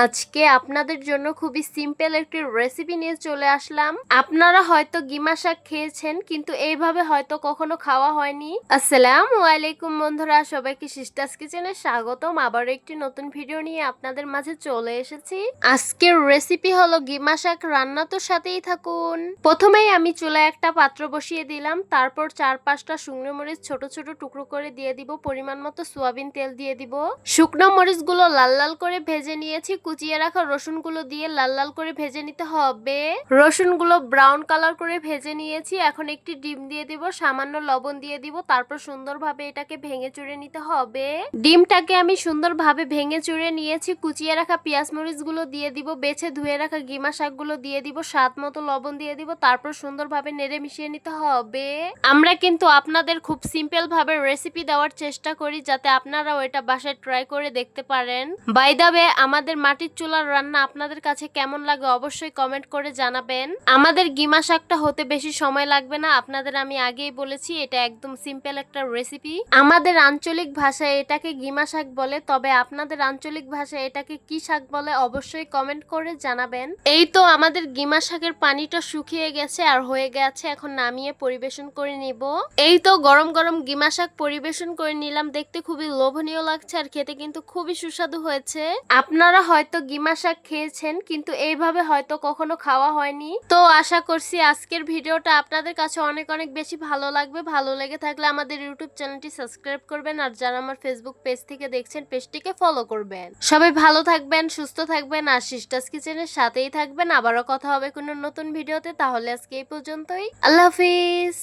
আজকে আপনাদের জন্য খুবই সিম্পল একটি রেসিপি নিয়ে চলে আসলাম। আপনারা হয়তো গিমা শাক খেয়েছেন, কিন্তু এইভাবে হয়তো কখনো খাওয়া হয়নি। আসসালামু আলাইকুম বন্ধুরা, সবাইকে সিস্টাস কিচেনে স্বাগতম। আবার একটি নতুন ভিডিও নিয়ে আপনাদের মাঝে চলে এসেছি। আজকের রেসিপি হলো গিমা শাক, রান্না তো সাথেই থাকুন। প্রথমেই আমি চুলায় একটা পাত্র বসিয়ে দিলাম, তারপর চার পাঁচটা শুকনো মরিচ ছোট ছোট টুকরো করে দিয়ে দিব, পরিমাণ মতো সোয়াবিন তেল দিয়ে দিব। শুকনো মরিচগুলো লাল লাল করে ভেজে নিয়েছি কুচিয়ে রাখা রসুনগুলো দিয়ে লাল লাল করে ভেজে নিতে হবে। রসুনগুলো ব্রাউন কালার করে ভেজে নিয়েছি। এখন একটি ডিম দিয়ে দিব, সামান্য লবণ দিয়ে দিব, তারপর সুন্দরভাবে এটাকে ভেঙে চুড়ে নিতে হবে। ডিমটাকে আমি সুন্দরভাবে ভেঙে চুড়ে নিয়েছি। কুচিয়ে রাখা পেঁয়াজ মরিচগুলো দিয়ে দিব, বেছে ধুয়ে রাখা গিমা শাকগুলো দিয়ে দিব, স্বাদ মতো লবণ দিয়ে দিব, তারপর সুন্দরভাবে নেড়ে মিশিয়ে নিতে হবে। আমরা কিন্তু আপনাদের খুব সিম্পল ভাবে রেসিপি দেওয়ার চেষ্টা করি, যাতে আপনারাও এটা বাসায় ট্রাই করে দেখতে পারেন। বাই দা ওয়ে আমাদের মাটির চুলার রান্না আপনাদের কাছে কেমন লাগে অবশ্যই কমেন্ট করে জানাবেন। আমাদের গিমা শাকটা হতে বেশি সময় লাগবে না, আপনাদের আমি আগেই বলেছি, এটা একদম সিম্পল একটা রেসিপি আমাদের আঞ্চলিক ভাষায় এটাকে গিমা শাক বলে, তবে আপনাদের আঞ্চলিক ভাষায় এটাকে কি শাক বলে অবশ্যই কমেন্ট করে জানাবেন। এই তো আমাদের গিমা শাকের পানিটা শুকিয়ে গেছে আর হয়ে গেছে, এখন নামিয়ে পরিবেশন করে নিব। এই তো গরম গরম গিমা শাক পরিবেশন করে নিলাম, দেখতে খুবই লোভনীয় লাগছে আর খেতে কিন্তু খুবই সুস্বাদু হয়েছে। আপনারা হয়তো গিমা শাক খেয়েছেন, কিন্তু এইভাবে হয়তো কখনো খাওয়া হয়নি। তো আশা করছি আজকের ভিডিওটা আপনাদের কাছে অনেক অনেক বেশি ভালো লাগবে। ভালো লেগে থাকলে আমাদের ইউটিউব চ্যানেলটি সাবস্ক্রাইব করবেন আর যারা আমার ফেসবুক পেজ থেকে দেখছেন পেজটিকে ফলো করবেন। সবাই ভালো থাকবেন, সুস্থ থাকবেন আর সিস্টাস কিচেনের সাথেই থাকবেন। আবারও কথা হবে কোনো নতুন ভিডিওতে, তাহলে আজকে এই পর্যন্তই। আল্লাহ হাফিজ।